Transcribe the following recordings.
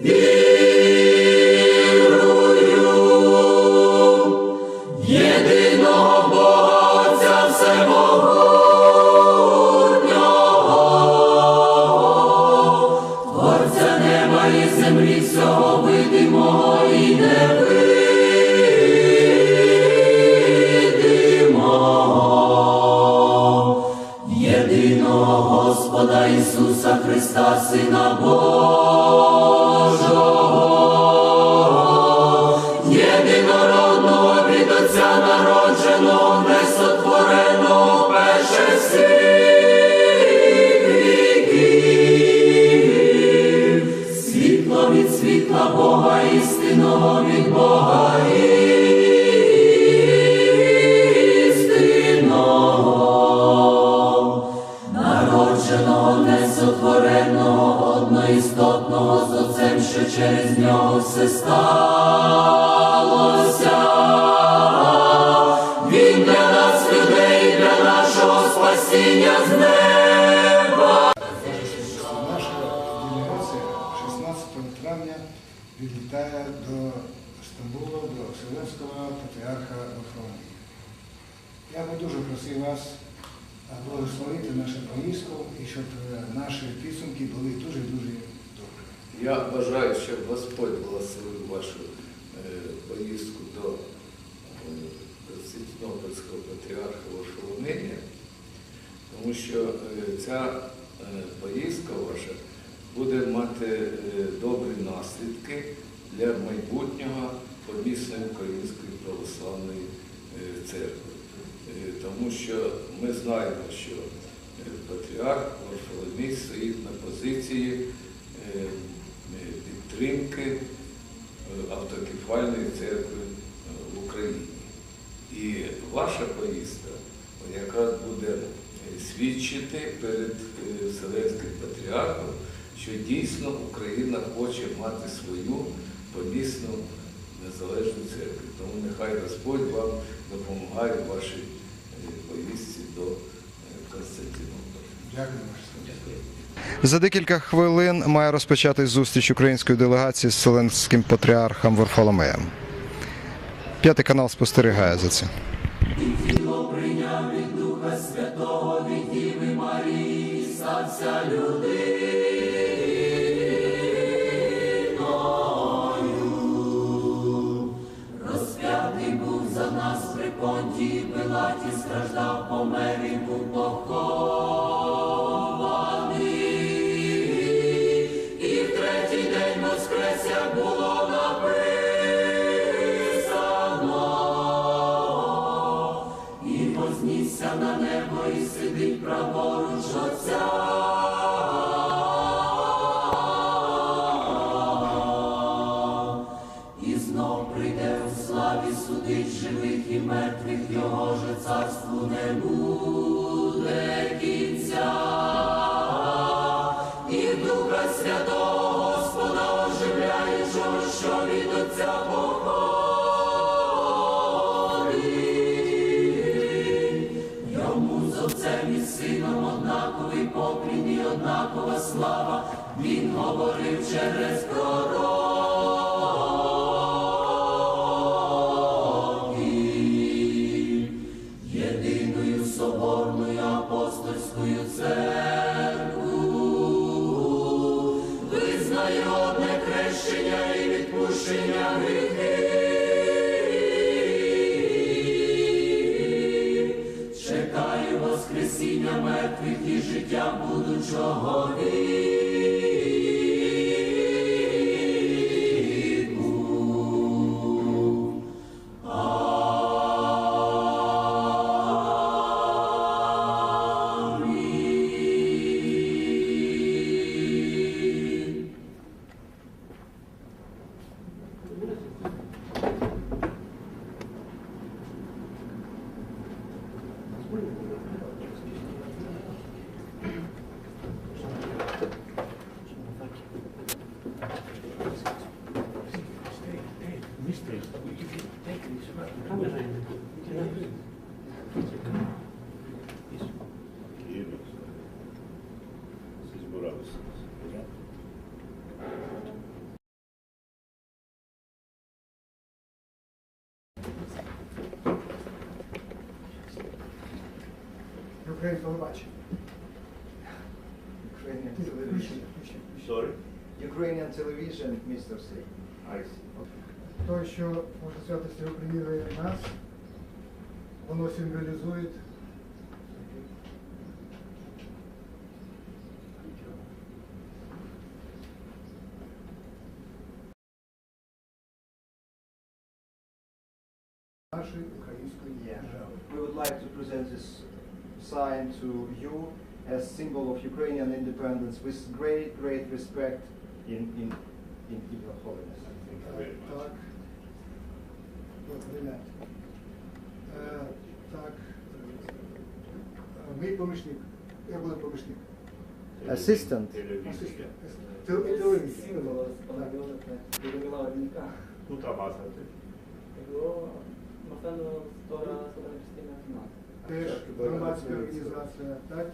Yeah. Від світла Бога, істинного від Бога істинного, народженого, несотвореного, одноістотного з Отцем, що через нього все сталося. Просив вас благословити нашу поїздку і щоб е, наші підсумки були дуже-дуже добрі. Я бажаю, щоб Господь благословив вашу е, поїздку до е, Константинопольського патріарха Варфоломея, тому що ця поїздка ваша буде мати добрі наслідки для майбутнього помісної Української православної церкви. Е, Тому що ми знаємо, що е, патріарх Варфоломій стоїть на позиції е, підтримки автокефальної церкви в Україні. І ваша поїздка, яка буде свідчити перед Вселенським патріархом, що дійсно Україна хоче мати свою помісну незалежну церкву. Тому нехай Господь вам допомагає в вашій поїздці до е, Константинополя. Дякую, Дякую. За декілька хвилин має розпочатись зустріч української делегації з селенським патріархом Варфоломеєм. П'ятий канал спостерігає за цим. Страждав, помер і був похований. І в третій день воскресся було написано. І вознісся на небо і сидить праворуч Отця. І Сином однаковий поклін і однакова слава. Він говорив через пророків. Україн телебачення. Ukrainian television. Sorry? Ukrainian television, Mr. C. I see. То, що може святості опримірує нас, воно символізує нашої української держави. We would like to present this sign to you as symbol of Ukrainian independence with great, great respect in, in, in your holiness. Thank you very much. Так. Добре, Е, Так. Е, Мій помічник. Я буду помічник. Assistant. Television. Асистент. Телевізор. Символ Так. Людмила Орденка. Nu tabasate. Теж громадська організація. Так?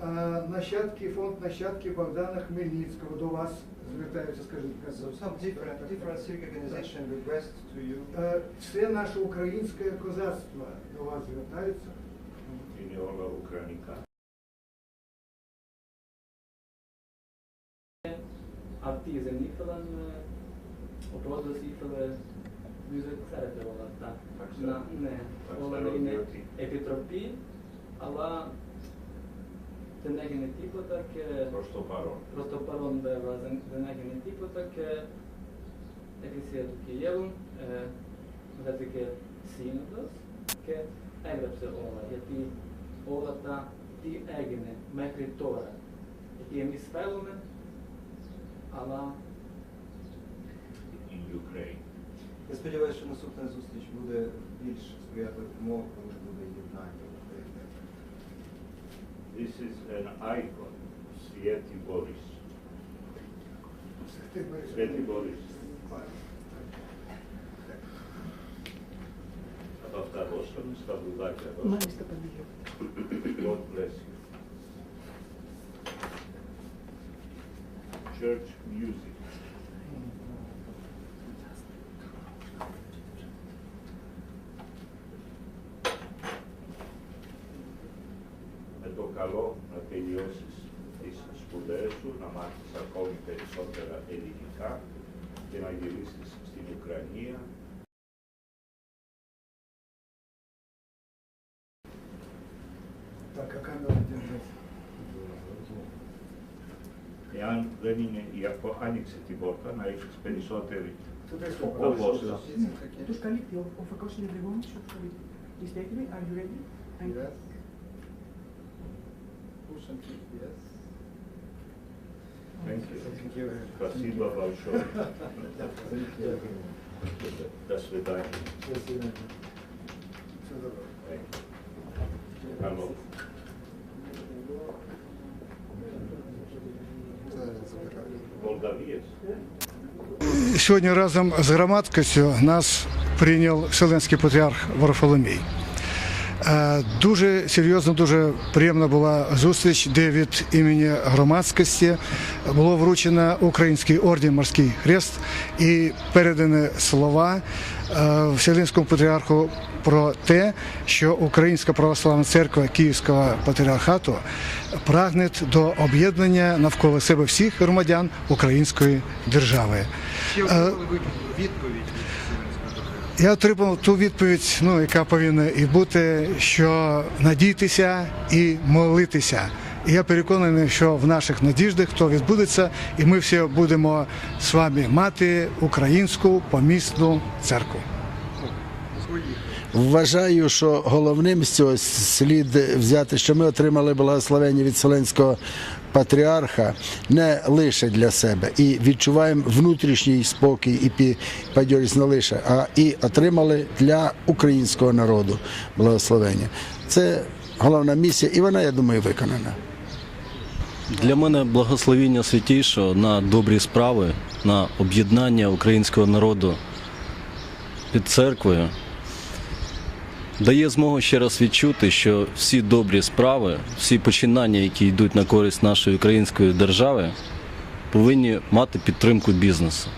А, Нащадки, фонд нащадки Богдана Хмельницького до вас звертаються, скажіть. So some different, different civic organization request to you. Все наше українське козацтво до вас звертається. Iniola Ukrainika. Aktív zennéfelen, Νομίζω ότι ξέρετε όλα αυτά. Να, ναι, όλα είναι επιτροπή, αλλά δεν έγινε τίποτα και... Προς το παρόν. Προς το παρόν βέβαια δεν, δεν έγινε τίποτα και Εκκλησία του Κιέβου ε, βρέθηκε σύνοδος και έγραψε όλα, γιατί όλα τα τι έγινε μέχρι τώρα. Γιατί εμείς θέλουμε, αλλά... In Ukraine. Я сподіваюся, що наступна зустріч буде більш сприяти умов, коли буде єднання України. This is an icon. Sveti Boris. Ти Борис. Sveti Boris. Από αυτά δώσαμε στα βουδάκια δώσαμε. God bless you. Church music. καλό να τελειώσεις τις σπουδές σου, να μάθεις ακόμη περισσότερα ελληνικά και να γυρίσεις στην Ουκρανία Εάν δεν είναι η ΑΚΟ, άνοιξε την πόρτα να έχεις περισσότερη απόστασης. Τους καλύπτει ο φακός είναι γρηγόνης, όπως το Is that me? Are you ready? Thank. Push yes. Thank you. Thank you. Спасибо большое. До свидания. You. Hello. Молдавиец? Сьогодні разом з громадськістю нас прийняв Вселенський патріарх Варфоломій. Е, Дуже серйозно, дуже приємна була зустріч, де від імені громадськості. Було вручено Український орден Морський Хрест і передані слова е, Вселенському патріарху про те, що Українська православна церква Київського патріархату прагне до об'єднання навколо себе всіх громадян української держави. Е, я отримав ту відповідь, ну, яка повинна і бути, що надійтеся і молитися. І я переконаний, що в наших надіждах то відбудеться, і ми всі будемо з вами мати українську помісну церкву. Вважаю, що головним з цього слід взяти, що ми отримали благословення від Вселенського патріарха не лише для себе і відчуваємо внутрішній спокій і пі- бадьорість не лише, а і отримали для українського народу благословення. Це головна місія, і вона, я думаю, виконана. Для мене благословіння святійшого на добрі справи, на об'єднання українського народу під церквою дає змогу ще раз відчути, що всі добрі справи, всі починання, які йдуть на користь нашої української держави, повинні мати підтримку бізнесу.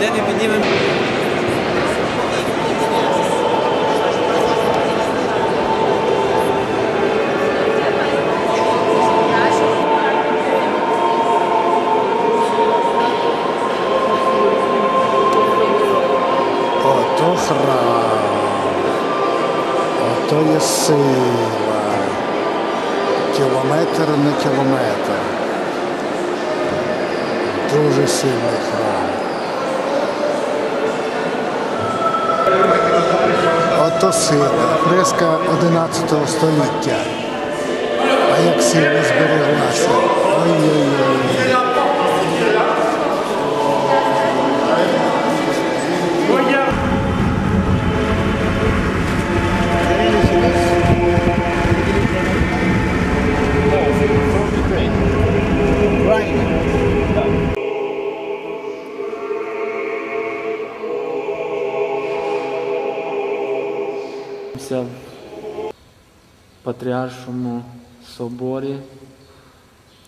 Години піднімемо. Сила. Фреска 11 століття. А як сильно збереглася. Ой-ой-ой.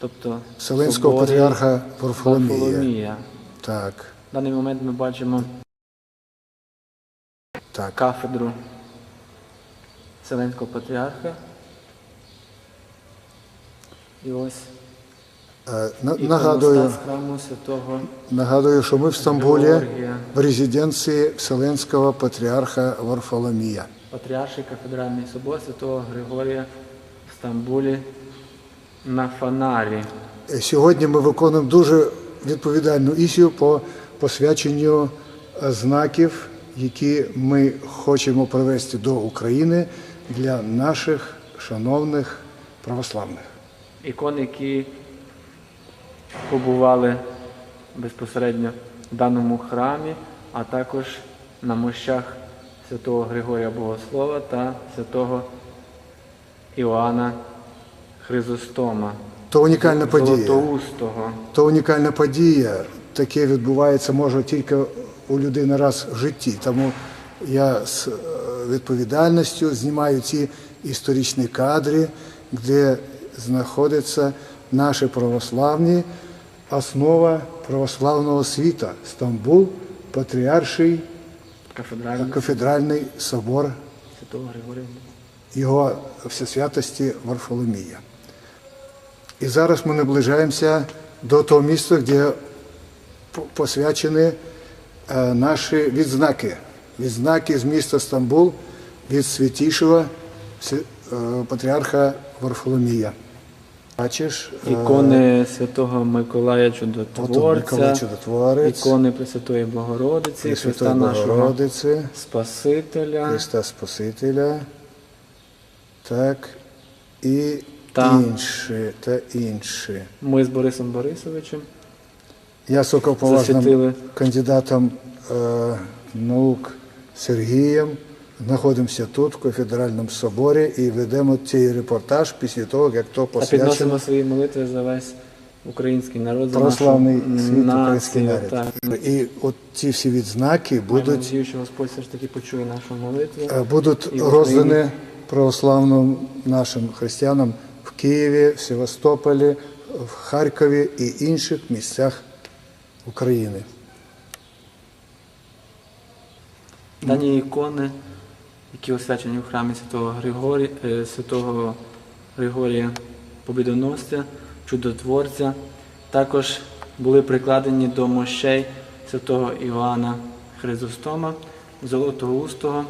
Тобто Вселенського соборі патріарха Варфоломія. Варфоломія. Так, В даний момент ми бачимо так. кафедру Вселенського патріарха. І ось Е, Нагадую, храму святого нагадую, що ми в Стамбулі Георгія, в резиденції Вселенського патріарха Варфоломія. Патріарший кафедральний собор святого Григорія в Стамбулі на Фанарі. Е, Сьогодні ми виконуємо дуже відповідальну ісію по посвяченню е, знаків, які ми хочемо привести до України для наших шановних православних. Ікони, які побували безпосередньо в даному храмі, а також на мощах святого Григорія Богослова та святого Іоанна Хризостома, То унікальна подія. То унікальна подія. Таке відбувається може тільки у людини раз в житті. Тому я з е, відповідальністю знімаю ці історичні кадри, де знаходяться наші православні, основа православного світу Стамбул, Патріарший Кафедральний кафедральний собор святого Григорія. його всесвятості Варфоломія. І зараз ми наближаємося до того місця, де посвячені е, наші відзнаки. Відзнаки з міста Стамбул від святішого е, патріарха Варфоломія. Бачиш, е, Ікони святого Миколая от Микола Чудотворця, Чудотворець, ікони Пресвятої Богородиці, Христа Пресвятої нашого Спасителя. Христа Спасителя, так, і Та. інші, та інші. Ми з Борисом Борисовичем Я засвятили кандидатом е, наук Сергієм знаходимося тут, в кафедральному соборі, і ведемо цей репортаж після того, як то та підносимо свої молитви за весь український народ, за православний світ, український народ. Так. І от ці всі відзнаки будуть, надію, що Господь все ж таки почує нашу молитву. е, будуть роздані православним нашим християнам Києві, в Севастополі, в Харкові і інших місцях України. Дані ікони, які освячені в храмі святого Григорія, е, святого Григорія Побідоносця, чудотворця, також були прикладені до мощей святого Іоанна Хризостома, Золотоустого,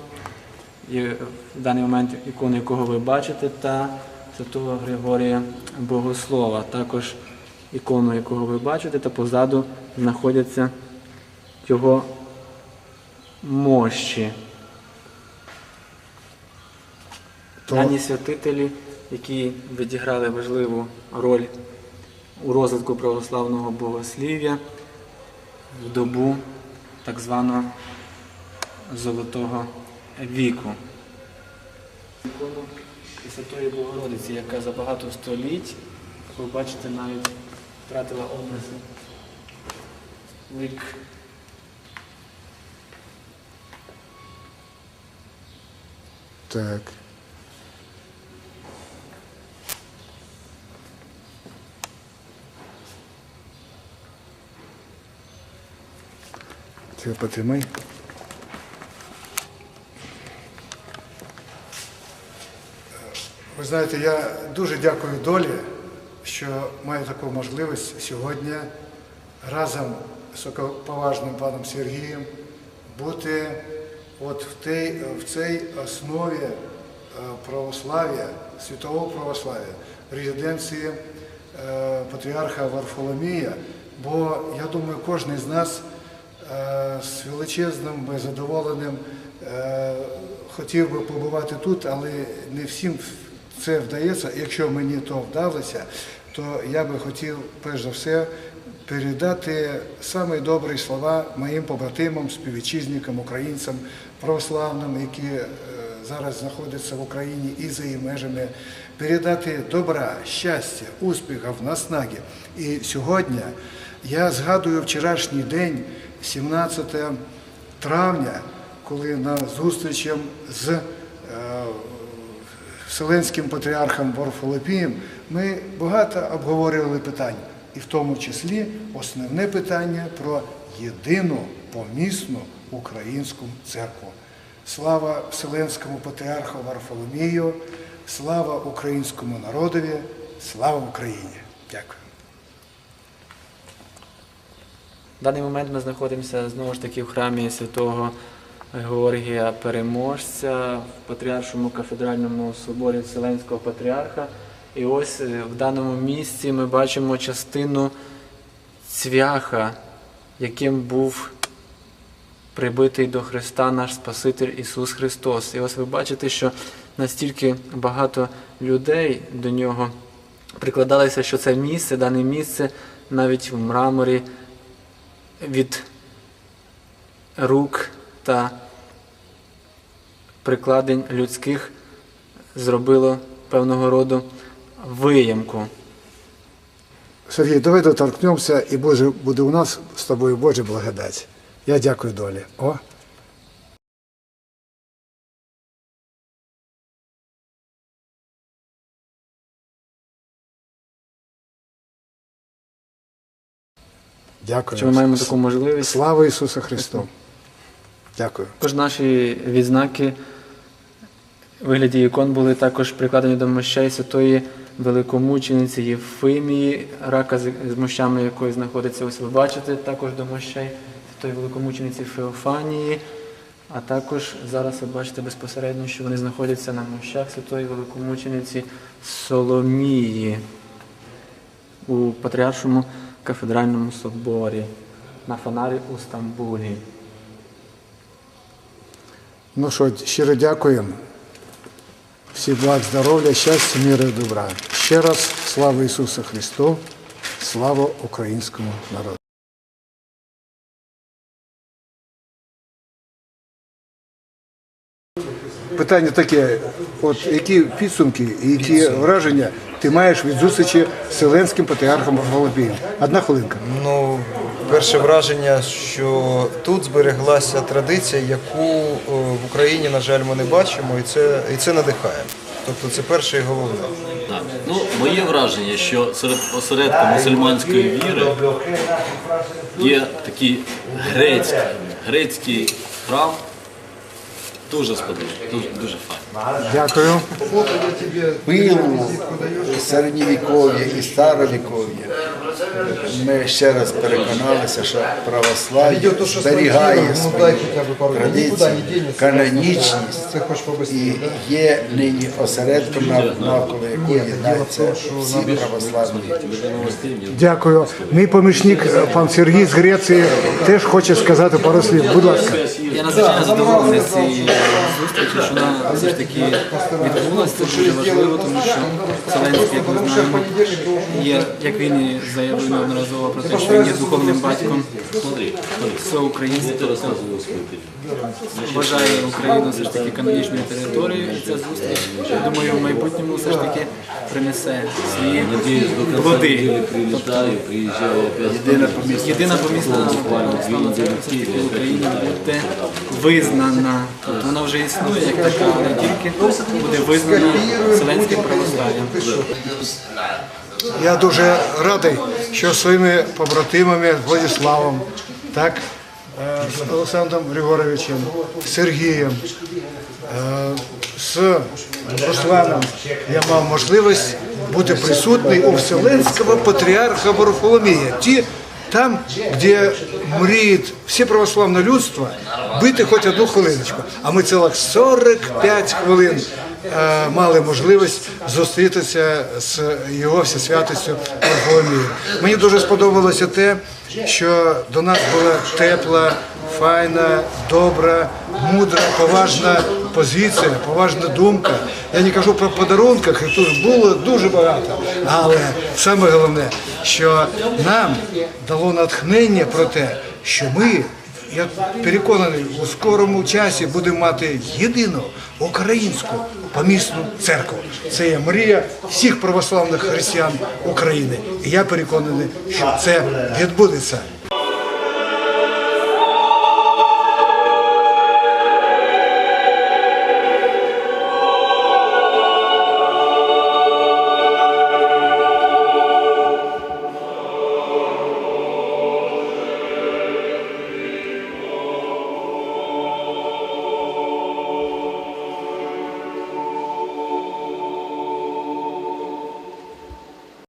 є в даний момент ікону якого ви бачите, та святого Григорія Богослова. Також ікону, якого ви бачите, та позаду знаходяться його мощі. Дані святителі, які відіграли важливу роль у розвитку православного богослів'я в добу так званого Золотого віку. Ікону Святої Богородиці, яка за багато століть, ви бачите, навіть втратила образи. Вік Так. Ти потримай. Ви знаєте, я дуже дякую долі, що маю таку можливість сьогодні разом з поважним паном Сергієм бути от в, тій, в цій основі е, православ'я, світового православ'я, резиденції е, патріарха Варфоломія, бо я думаю, кожен з нас е, з величезним задоволеним хотів би побувати тут, але не всім це вдається. Якщо мені то вдалося, то я би хотів перш за все передати самі добрі слова моїм побратимам, співвітчизникам, українцям, православним, які е, зараз знаходяться в Україні і за її межами, передати добра, щастя, успіхів, наснаги. І сьогодні я згадую вчорашній день, 17 травня, коли на зустрічі з Вселенським патріархом Варфолопієм ми багато обговорювали питань, і в тому числі основне питання про єдину помісну українську церкву. Слава Вселенському патріарху Варфоломію, слава українському народові, слава Україні! Дякую. В даний момент ми знаходимося знову ж таки в храмі святого Георгія Переможця в Патріаршому кафедральному соборі Вселенського патріарха. І ось е, в даному місці ми бачимо частину цвяха, яким був прибитий до Христа наш Спаситель Ісус Христос. І ось ви бачите, що настільки багато людей до нього прикладалися, що це місце, дане місце навіть в мраморі від рук та прикладень людських зробило певного роду виямку. Сергій, давай доторкнемося, і Боже, буде у нас з тобою Божа благодать. Я дякую долі. О. Дякую. Що ми маємо таку можливість. Слава Ісусу Христу. Дякую. Також наші відзнаки вигляді ікон були також прикладені до мощей святої великомучениці Єфимії, рака з мощами якої знаходиться, ось ви бачите, також до мощей святої великомучениці Феофанії. А також зараз ви бачите безпосередньо, що вони знаходяться на мощах святої великомучениці Соломії у Патріаршому кафедральному соборі на фонарі у Стамбулі. Ну що, щиро дякуємо. Всі благ, здоров'я, щастя, міра і добра. Ще раз слава Ісусу Христу, слава українському народу. Питання таке: от які підсумки і які враження ти маєш від зустрічі з Вселенським патріархом Варфоломієм? Одна хвилинка. Ну, перше враження, що тут збереглася традиція, яку е, в Україні, на жаль, ми не бачимо, і це, і це надихає. Тобто це перше і головне. Так. Ну, моє враження, що серед осередку мусульманської віри є такий грецький, грецький храм. Дуже сподобався, дуже, дуже файно. Дякую. пилу середньовіков'я і старовіков'я. Ми ще раз переконалися, що православ'я зберігає свою традицію, канонічність і є нині осередком, навколо якої єднаються всі православні. Дякую. Мій помічник, е, пан Сергій з Греції, теж хоче сказати пару слів. Будь ласка. Я надзвичайно задоволений з цієї зустрічі, що вона все ж таки відбулася. Це дуже важливо, тому що Зеленський, як ми знаємо, є, як він і заявив неодноразово про те, що він є духовним батьком українства. Тобто вважає Україну все ж таки канонічною територією. І ця зустріч, я думаю, в майбутньому все ж таки принесе свої плоди. Єдина помісна православна церква в Україні буде визнана. Тобто вона вже існує як така, але тільки буде визнана Вселенським православ'ям. Я дуже радий, що своїми побратимами Владиславом, так, е, з Олександром Григоровичем, Сергієм, е, з Русланом я мав можливість бути присутній у Вселенського патріарха Варфоломія. Ті, там, де мріють всі православне людство, бити хоч одну хвилиночку. А ми цілих 45 хвилин е, мали можливість зустрітися з його всесвятістю Варфоломієм. Мені дуже сподобалося те, що до нас була тепла, файна, добра, мудра, поважна позиція, поважна думка. Я не кажу про подарунках, їх тут було дуже багато. Але саме головне, що нам дало натхнення про те, що ми, я переконаний, у скорому часі будемо мати єдину українську помісну церкву. Це є мрія всіх православних християн України. І я переконаний, що це відбудеться.